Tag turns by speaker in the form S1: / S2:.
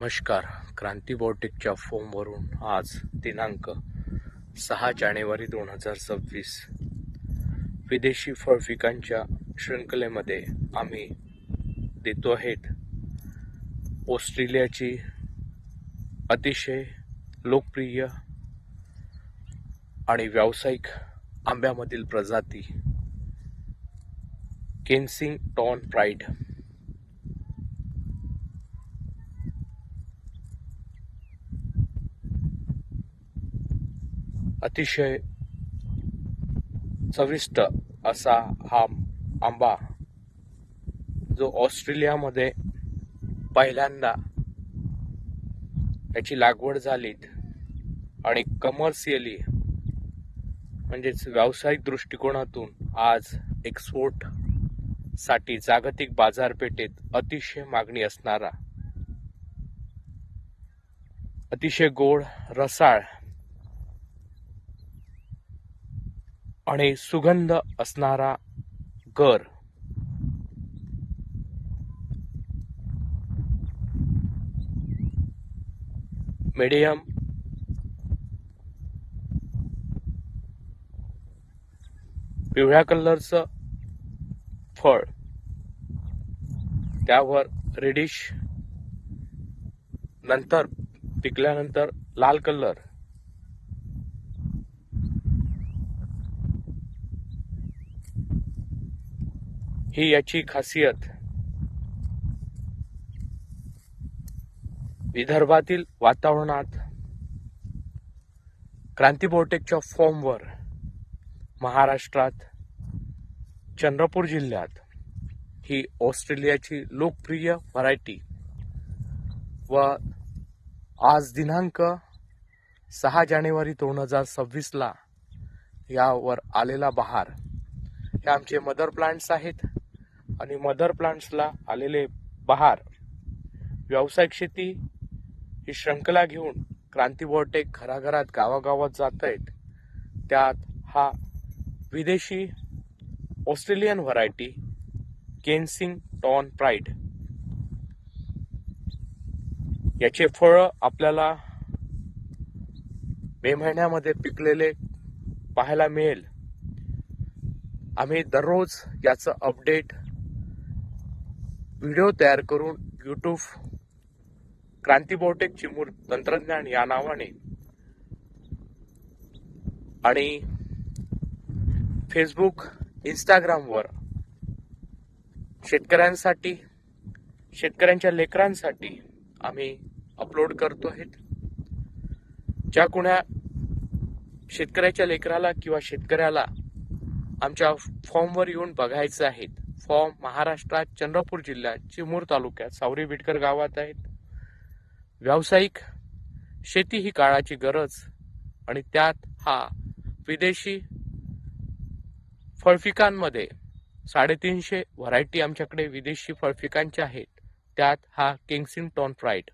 S1: नमस्कार. क्रांती बॉटिकच्या फॉर्मवरून आज दिनांक सहा जानेवारी दोन हजार सव्वीस. विदेशी फळपिकांच्या शृंखलेमध्ये आम्ही देतो आहेत. ऑस्ट्रेलियाची अतिशय लोकप्रिय आणि व्यावसायिक आंब्यामधील प्रजाती केन्सिंग टॉन प्राईड अतिशय चविष्ट असा हा आंबा जो ऑस्ट्रेलियामध्ये पहिल्यांदा याची लागवड झालीत आणि कमर्शियली म्हणजेच व्यावसायिक दृष्टिकोनातून आज एक्सपोर्टसाठी जागतिक बाजारपेठेत अतिशय मागणी असणारा अतिशय गोड रसाळ आणि सुगंध असणारा गर. मीडियम. पिवळ्या कलरचं फळ. त्यावर रेडिश. नंतर पिकल्यानंतर लाल कलर. ही याची खासियत. विदर्भातील वातावरणात क्रांती बोटेकच्या फॉर्मवर महाराष्ट्रात चंद्रपूर जिल्ह्यात ही ऑस्ट्रेलियाची लोकप्रिय व्हरायटी व आज दिनांक सहा जानेवारी दोन हजार सव्वीसला यावर आलेला बहार हे आमचे मदर प्लांट्स आहेत. आणि मदर प्लांट्सला आलेले बहार. व्यावसायिक शेती ही श्रंखला घेऊन क्रांती बॉटेक घराघरात गावागावात जात आहेत त्यात हा विदेशी Australian variety Kensington pride याचे फळ आपल्याला मे महिन्यामध्ये पिकलेले पाहायला मिळेल. आम्ही दररोज याचं अपडेट व्हिडिओ तयार करून यूट्यूब क्रांती चिमूर तंत्रज्ञान या नावाने आणि फेसबुक इंस्टाग्रामवर शेतकऱ्यांसाठी शेतकऱ्यांच्या लेकरांसाठी आम्ही अपलोड करतो आहेत. ज्या कुण्या शेतकऱ्याच्या लेकराला किंवा शेतकऱ्याला आमच्या फॉर्मवर येऊन बघायचं आहेत फॉर्म महाराष्ट्रात चंद्रपूर जिल्ह्यात चिमूर तालुक्यात सावरी बिटकर गावात आहेत. व्यावसायिक शेती ही काळाची गरज आणि त्यात हा विदेशी फळपिकांमध्ये साडेतीनशे व्हरायटी आमच्याकडे विदेशी फळपिकांच्या आहेत. त्यात हा किंग्सिंग टॉन फ्राईड